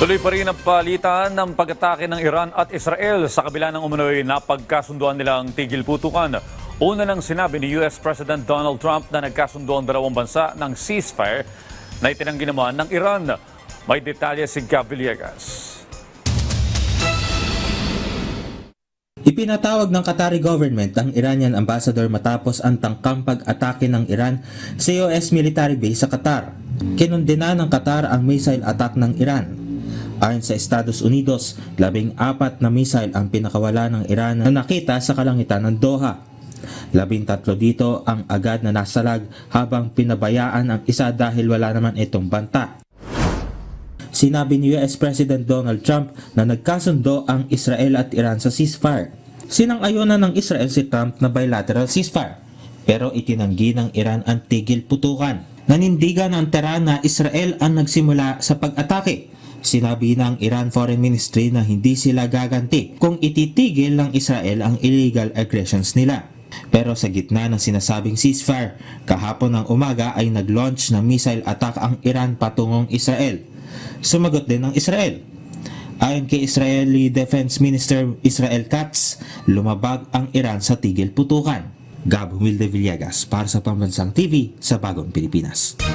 Tuloy pa rin ang palitan ng pag-atake ng Iran at Israel sa kabila ng umunoy na pagkasunduan nilang tigil putukan. Una nang sinabi ni US President Donald Trump na nagkasundo ang dalawang bansa ng ceasefire na itinanggi naman ng Iran. May detalye si Gab. Ipinatawag ng Qatari government ang Iranian ambassador matapos ang tangkang pag-atake ng Iran sa US military base sa Qatar. Kinundena ng Qatar ang missile attack ng Iran. Ayon sa Estados Unidos, labing apat na missile ang pinakawala ng Iran na nakita sa kalangitan ng Doha. Labing tatlo dito ang agad na nasalag habang pinabayaan ang isa dahil wala naman itong banta. Sinabi ni US President Donald Trump na nagkasundo ang Israel at Iran sa ceasefire. Sinang-ayunan ng Israel si Trump na bilateral ceasefire, pero itinanggi ng Iran ang tigil putukan. Nanindigan ng Tehran na Israel ang nagsimula sa pag-atake. Sinabi ng Iran Foreign Ministry na hindi sila gaganti kung ititigil ng Israel ang illegal aggressions nila. Pero sa gitna ng sinasabing ceasefire, kahapon ng umaga ay nag-launch ng missile attack ang Iran patungong Israel. Sumagot din ang Israel. Ayon kay Israeli Defense Minister Israel Katz, lumabag ang Iran sa tigil putukan. Gab Humilde Villegas para sa Pambansang TV sa Bagong Pilipinas.